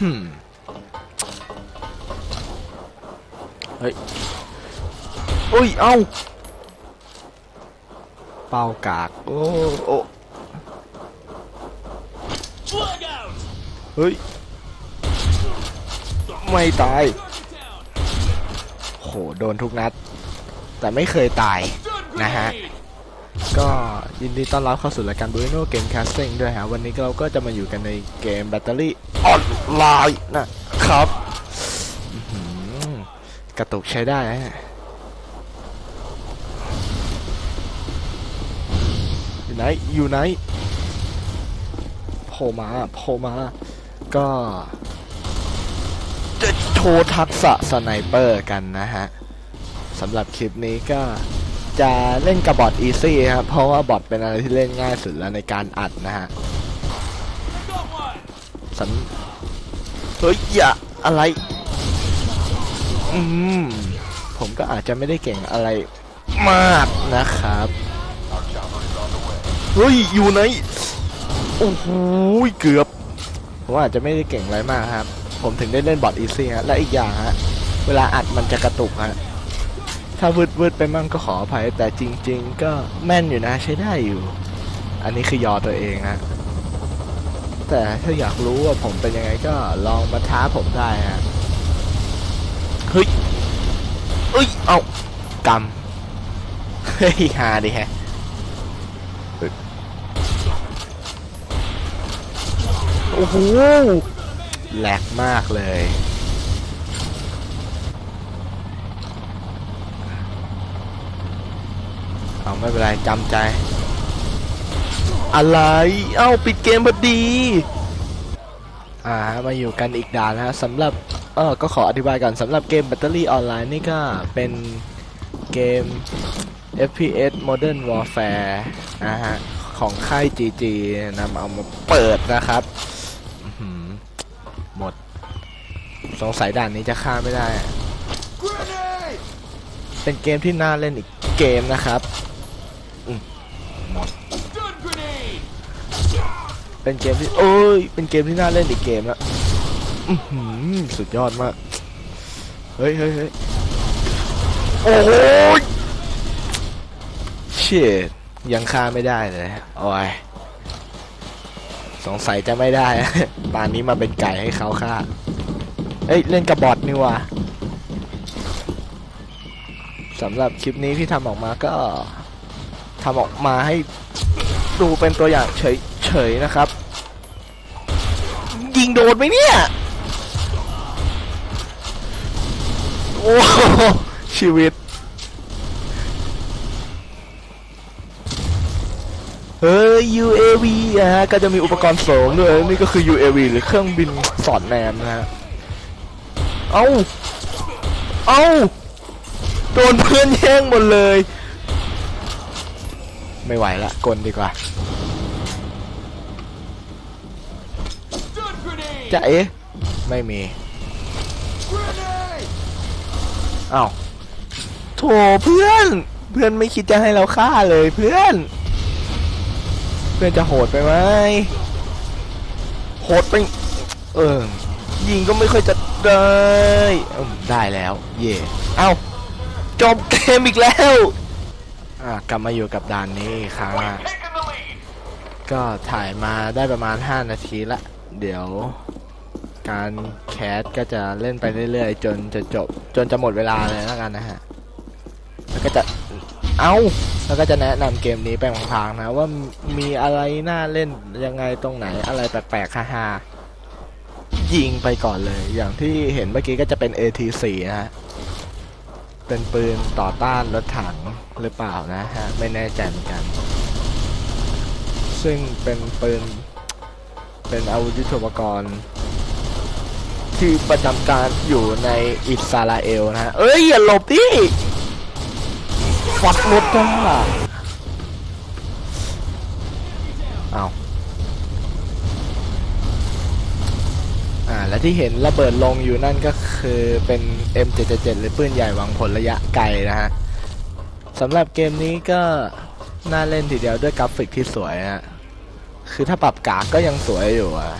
หืมเฮ้ยโอ้ย เอ้า เป้ากาก โอ้โอ้เฮ้ย ไม่ตาย โห โดนทุกนัด แต่ไม่เคยตายนะฮะ ก็ยินดีต้อนรับเข้าสู่รายการ Bruno Game Casting ด้วยฮะ วันนี้เราก็จะมาอยู่กันในเกมแบตเตอรี่ออนไลน์นะครับกระตุกใช้ได้ฮะอยู่ไหน อยู่ไหนโผล่มาโผล่มา ก็จะโชว์ทักษะสไนเปอร์กันนะฮะสำหรับคลิปนี้ก็ จะเล่นกับบอทอีซี่ครับ เพราะว่าบอทเป็นอะไรที่เล่นง่ายสุดแล้วในการอัดนะฮะสันเฮ้ยอย่าอะไร อืม ผมก็อาจจะไม่ได้เก่งอะไรมากนะครับเฮ้ยอยู่ไหนโอ้โหเกือบ ผมอาจจะไม่ได้เก่งอะไรมากครับ ผมถึงได้เล่นบอทอีซี่ฮะและอีกอย่างฮะ เวลาอัดมันจะกระตุกฮะ ถ้าวืดวืดๆไปมั่งก็ขออภัย แต่จริง ๆ ก็แม่นอยู่นะใช้ได้อยู่ อันนี้คือยอตัวเองฮะแต่ถ้าอยากรู้ว่าผมเป็นยังไงก็ลองมาท้าผมได้ฮะเฮ้ยเอ้ยเอากำเฮ้ยฮาดิฮะโอ้โหแหลกมากเลย เอา ไม่เป็นไรจำใจ อะไร เอ้าปิดเกมพอดี อ่ามาอยู่กันอีกด่านนะฮะสำหรับเออก็ขออธิบายก่อนสำหรับเกมแบตเตอรี่ออนไลน์นี่ก็เป็นเกม FPS Modern Warfare นะฮะของค่าย GG นำเอามาเปิดนะครับหมด สงสัยด่านนี้จะฆ่าไม่ได้ เป็นเกมที่น่าเล่นอีกเกมนะครับอืมหมด Stun grenade! เป็นเกมที่โอ้ยเป็นเกมที่น่าเล่นอีกเกมละสุดยอดมาก เฮ้ยเฮ้ยเฮ้ยโอ้โหเชิดยังฆ่าไม่ได้เลยโอ้ยสงสัยจะไม่ได้ ป่านนี้มาเป็นไก่ให้เขาฆ่า เอ้ย เล่นกับบอทนี่ว่ะสำหรับคลิปนี้ที่ทำออกมาก็ทำออกมาให้ดูเป็นตัวอย่างเฉย ๆนะครับ ยิงโดนไหมเนี่ย โอ้โหชีวิต เฮ้ย UAV อะฮะ ก็จะมีอุปกรณ์เสริมด้วย นี่ก็คือ UAV หรือเครื่องบินสอดแนมนะฮะ เอ้าเอ้าโดนเพื่อนแย่งหมดเลย ไม่ไหวละกลดีกว่า จะเอ๊ะไม่มี Grenade! อ้าวโถเพื่อน เพื่อนไม่คิดจะให้เราฆ่าเลยเพื่อน เพื่อนจะโหดไปไหมโหดไปเออยิงก็ไม่ค่อยจะได้ได้แล้ว เย่เอ้าจบเกมอีกแล้วอะกลับมาอยู่กับด่านนี้ครั้งอะ Taking the lead! ก็ถ่ายมาได้ประมาณ 5 นาทีละ เดี๋ยว การแคสก็จะเล่นไปเรื่อยๆ จนจะจบ จนจะหมดเวลาเลยแล้วกันนะฮะ แล้วก็จะ เอ้า แล้วก็จะแนะนำเกมนี้ไปพลางๆนะ ว่ามีอะไรน่าเล่นยังไงตรงไหนอะไรแปลกๆฮ่าๆยิงไปก่อนเลย อย่างที่เห็นเมื่อกี้ก็จะเป็น AT4 นะฮะ เป็นปืนต่อต้านรถถังหรือเปล่านะฮะ ไม่แน่ใจเหมือนกัน ซึ่งเป็นปืนเป็นอาวุธยุทโธปกรณ์ ที่ประจำการอยู่ในอิสราเอลนะฮะ เอ้ย อย่าหลบดิฟัดรถจ้าเอาอ่า และที่เห็นระเบิดลงอยู่นั่นก็คือเป็น M777 หรือปืนใหญ่หวังผลระยะไกลนะฮะสำหรับเกมนี้ก็น่าเล่นทีเดียวด้วยกราฟิกที่สวยฮะ คือถ้าปรับกากก็ยังสวยอยู่อะ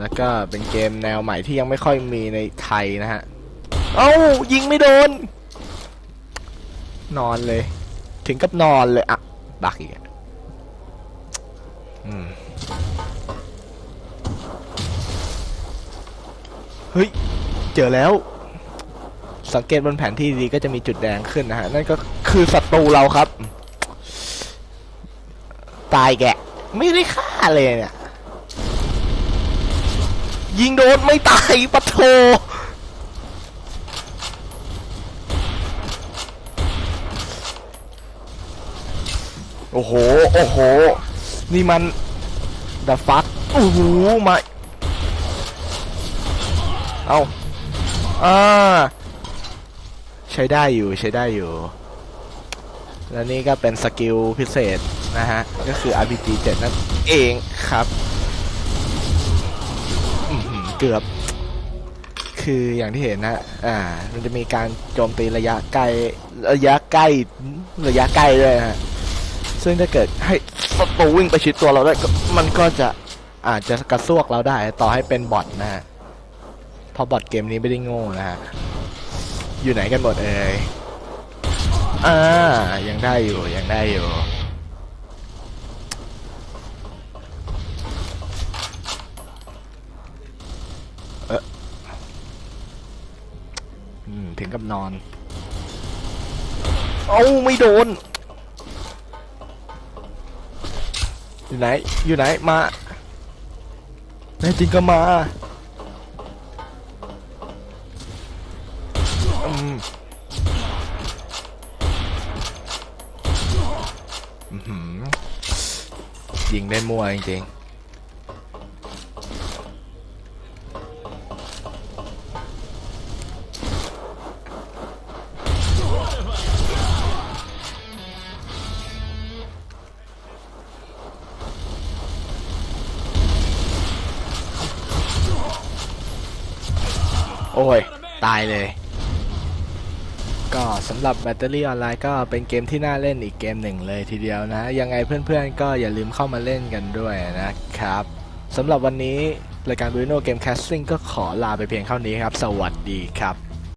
แล้วก็เป็นเกมแนวใหม่ที่ยังไม่ค่อยมีในไทยนะฮะ เอ้า ยิงไม่โดน นอนเลย ถึงกับนอนเลยอะบักอีกอะอืมเฮ้ย เจอแล้ว สังเกตบนแผนที่ดีก็จะมีจุดแดงขึ้นนะฮะ นั่นก็คือศัตรูเราครับ ตายแกะไม่ได้ฆ่าเลยเนี่ย ยิงโดนไม่ตายปะโทโอ้โห โอ้โห นี่มัน the fuck โอ้โหมาเอาอ่า ใช้ได้อยู่ ใช้ได้อยู่ แล้วนี่ก็เป็นสกิลพิเศษนะฮะ ก็คือ RPG 7 นั่นเองครับ เกือบ คืออย่างที่เห็นนะ อ่า มันจะมีการโจมตีระยะไกล ระยะใกล้ ระยะใกล้ด้วยฮะ ซึ่งถ้าเกิดให้ศัตรูวิ่งไปชิดตัวเราได้มันก็จะอาจจะกระซวกเราได้ ต่อให้เป็นบอทนะฮะเพราะบอทเกมนี้ไม่ได้โง่นะฮะ อยู่ไหนกันหมดเอ่ยอ่า ยังได้อยู่ ยังได้อยู่ เอออืม ถึงกับนอน เอ้าไม่โดน อยู่ไหน อยู่ไหน มาแน่จริงก็มาอืมอื้อหือยิงได้มั่วจริงๆายเลย ก็สำหรับแบตเตอรี่ออนไลน์ก็เป็นเกมที่น่าเล่นอีกเกมหนึ่งเลยทีเดียวนะ ยังไงเพื่อนๆก็อย่าลืมเข้ามาเล่นกันด้วยนะครับสำหรับวันนี้รายการ Bruno Game Casting ก็ขอลาไปเพียงเท่านี้ครับ สวัสดีครับ